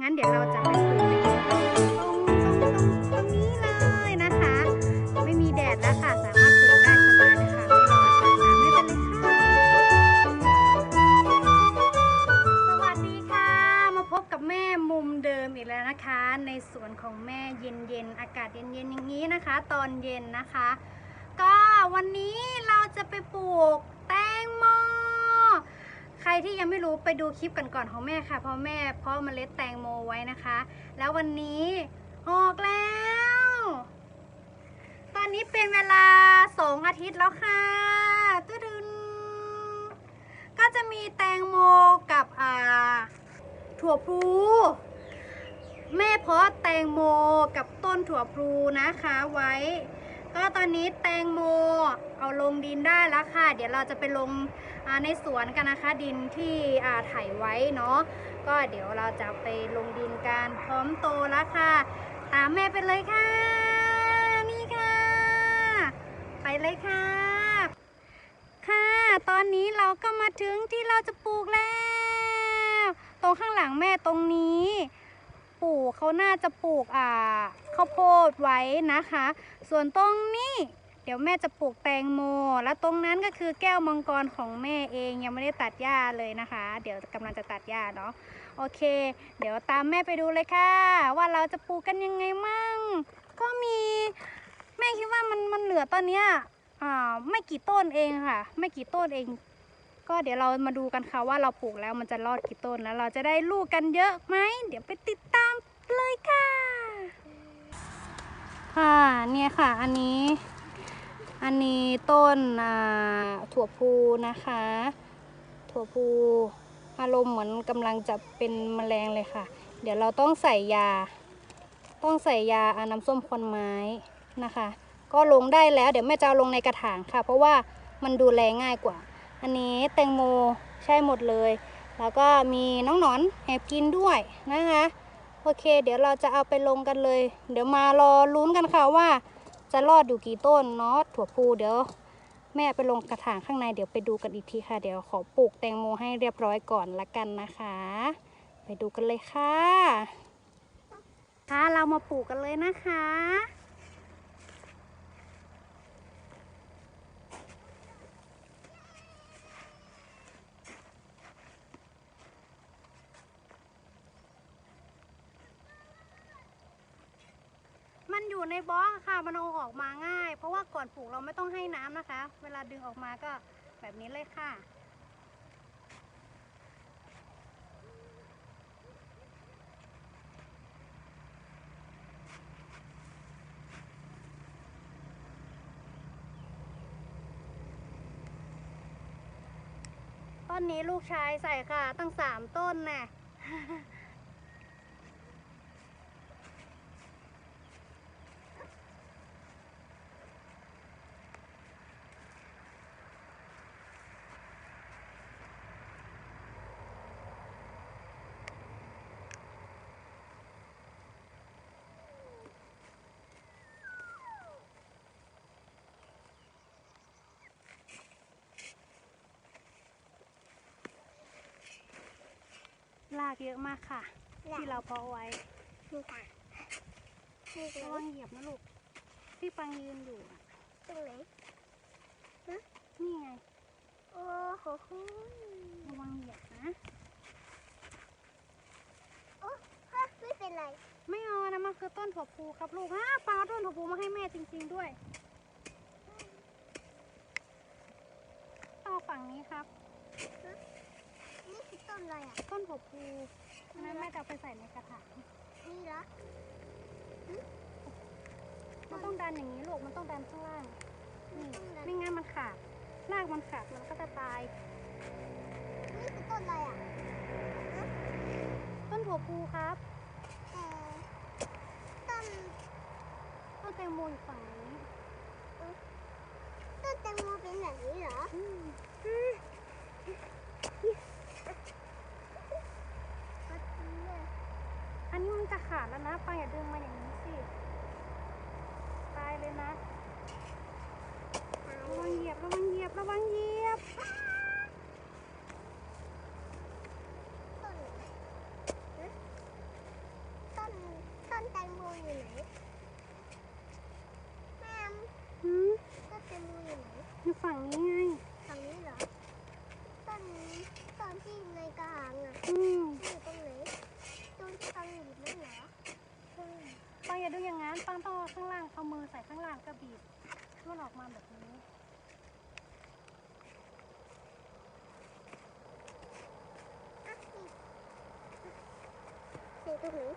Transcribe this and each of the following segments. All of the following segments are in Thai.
งั้นเดี๋ยวเราจะไปปลูกในสวนตรงตรงตรงนี้เลยนะคะ ไม่มีแดดแล้วค่ะ สามารถปลูกได้สบายเลยค่ะไม่ร้อนค่ะน้ำไม่เป็นเลยค่ะ สวัสดีค่ะ มาพบกับแม่มุมเดิมอีกแล้วนะคะ ในสวนของแม่เย็นๆ อากาศเย็นๆอย่างนี้นะคะ ตอนเย็นนะคะ ก็วันนี้เราจะไปปลูก ใครที่ยังไม่รู้ไปดูคลิปกันก่อนๆของแม่ค่ะเพราะแม่เพาะเมล็ดแตงโมไว้นะคะ แล้ววันนี้ออกแล้ว ตอนนี้เป็นเวลาสองอาทิตย์แล้วค่ะตึดึนก็จะมีแตงโมกับอ่าถั่วพลูแม่เพาะแตงโมกับต้นถั่วพลูนะคะไว้ ก็ตอนนี้แตงโม เอาลงดินได้แล้วค่ะ เดี๋ยวเราจะไปลงในสวนกันนะคะ ดินที่อ่าไถไว้เนาะก็เดี๋ยวเราจะไปลงดินกันพร้อมโตแล้วค่ะ ตามแม่ไปเลยค่ะนี่ค่ะ ไปเลยค่ะ ค่ะ ตอนนี้เราก็มาถึงที่เราจะปลูกแล้วตรงข้างหลังแม่ตรงนี้ปลูกเขาน่าจะปลูกอ่าข้าวโพดไว้นะคะ ส่วนตรงนี้ เดี๋ยวแม่จะปลูกแตงโม แล้วตรงนั้นก็คือแก้วมังกรของแม่เองยังไม่ได้ตัดหญ้าเลยนะคะ เดี๋ยวกำลังจะตัดหญ้าเนาะโอเค เดี๋ยวตามแม่ไปดูเลยค่ะ ว่าเราจะปลูกกันยังไงมั่ง ก็มีแม่คิดว่ามันมันเหลือตอนเนี้ยอ่าไม่กี่ต้นเองค่ะ ไม่กี่ต้นเอง ก็เดี๋ยวเรามาดูกันค่ะว่าเราปลูกแล้วมันจะรอดกี่ต้นแล้วเราจะได้ลูกกันเยอะไหมเดี๋ยวไปติดตามเลยค่ะ ค่ะเนี่ยค่ะอันนี้ อันนี้ต้นถั่วพูนะคะ ถั่วพูอารมณ์เหมือนกำลังจะเป็นแมลงเลยค่ะ เดี๋ยวเราต้องใส่ยา ต้องใส่ยาอาน้ำส้มคนไม้นะคะ ก็ลงได้แล้วเดี๋ยวแม่จะเอาลงในกระถางค่ะ เพราะว่ามันดูแลง่ายกว่า อันนี้แตงโมใช่หมดเลย แล้วก็มีน้องหนอนแอบกินด้วยนะคะโอเค เดี๋ยวเราจะเอาไปลงกันเลย เดี๋ยวมารอลุ้นกันค่ะว่าจะรอดอยู่กี่ต้นเนาะ ถั่วพูเดี๋ยวแม่ไปลงกระถางข้างในเดี๋ยวไปดูกันอีกทีค่ะ เดี๋ยวขอปลูกแตงโมให้เรียบร้อยก่อนละกันนะคะ ไปดูกันเลยค่ะค่ะเรามาปลูกกันเลยนะคะ อยู่ในบล็อกค่ะ มันเอาออกมาง่าย เพราะว่าก่อนปลูกเราไม่ต้องให้น้ำนะคะ เวลาดึงออกมาก็แบบนี้เลยค่ะ ต้นนี้ลูกชายใส่ค่ะ ตั้งสามต้นน่ะ ลากเยอะมากค่ะ ที่เราเพาะไว้นี่ค่ะนี่ตรระงวังไหนเหยียบนะลูกพี่ปังยืนอยู่อะตรงไหนนี่ไง โอ้โหโหระวังเหยียบนะโอ้ฮะไม่เป็นไร ไม่เอานะมันคือต้นถั่วพูครับลูกฮะปาเอาต้นถั่วพูมาให้แม่จริง ๆด้วยเอาฝั่งนี้ครับ นี่คือต้นอะไรอะ ต้นถั่วพูอันนั้นแม่จะเอาไปใส่ในกระถางนี่เหรอมันต้องดันอย่างนี้ลูก มันต้องดันข้างล่าง นี่ต้นอะไรไม่งั้นมันขาด รากมันขาด มันก็จะตาย นี่คือต้นอะไรอะ ต้นถั่วพูครับเอ่อต้น ต้นแตงโมอยู่ฝั่งนี้ต้นแตงโมเป็นแบบนี้เหรอ อันนี้มันจะขาดแล้วนะปังอย่าดึงมาอย่างนี้สิ ตายเลยนะวังเหยียบ ระวังเหยียบ ระวังเหยียบ ต้นไหน อยู่ไหนแม่ หืม ต้นแตงโมอยู่ไหน อยู่ฝั่งนี้ไง ฝั่งนี้เหรอ ต้นต้นที่ใน กลางอะอืมอยู่ตรงไหนต้นที่กลางอยู่นั่นเหรอปังอย่าดูอย่างนั้นปังต้องเอาข้างล่างเอามือใส่ข้างล่างกระบีบให้มันออกมาแบบนี้อะนี่เสียตรงไหนนี่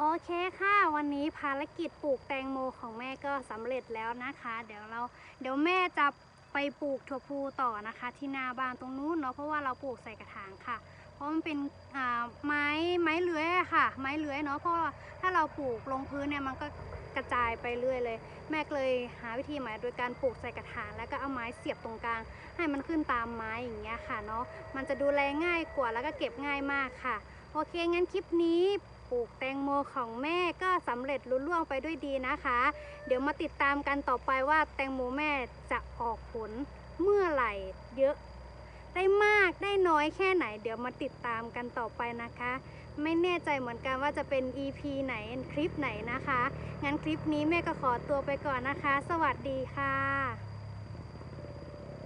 โอเคค่ะ วันนี้ภารกิจปลูกแตงโมของแม่ก็สำเร็จแล้วนะคะ เดี๋ยวเราเดี๋ยวแม่จะไปปลูกถั่วพูต่อนะคะ ที่หน้าบ้านตรงนู้นเนาะเพราะว่าเราปลูกใส่กระถางค่ะ เพราะมันเป็นไม้ไม้เลื้อยค่ะ ไม้เลื้อยเนาะเพราะถ้าเราปลูกลงพื้นเนี่ยมันก็กระจายไปเรื่อยเลย แม่เลยหาวิธีใหม่โดยการปลูกใส่กระถางแล้วก็เอาไม้เสียบตรงกลาง ให้มันขึ้นตามไม้อย่างเงี้ยค่ะเนาะมันจะดูแลง่ายกว่าแล้วก็เก็บง่ายมากค่ะ โอเคงั้นคลิปนี้ ปลูกแตงโมของแม่ก็สำเร็จลุล่วงไปด้วยดีนะคะ เดี๋ยวมาติดตามกันต่อไปว่าแตงโมแม่จะออกผลเมื่อไหร่เยอะ ได้มากได้น้อยแค่ไหน เดี๋ยวมาติดตามกันต่อไปนะคะ ไม่แน่ใจเหมือนกันว่าจะเป็น EP ไหนคลิปไหนนะคะ งั้นคลิปนี้แม่ก็ขอตัวไปก่อนนะคะ สวัสดีค่ะ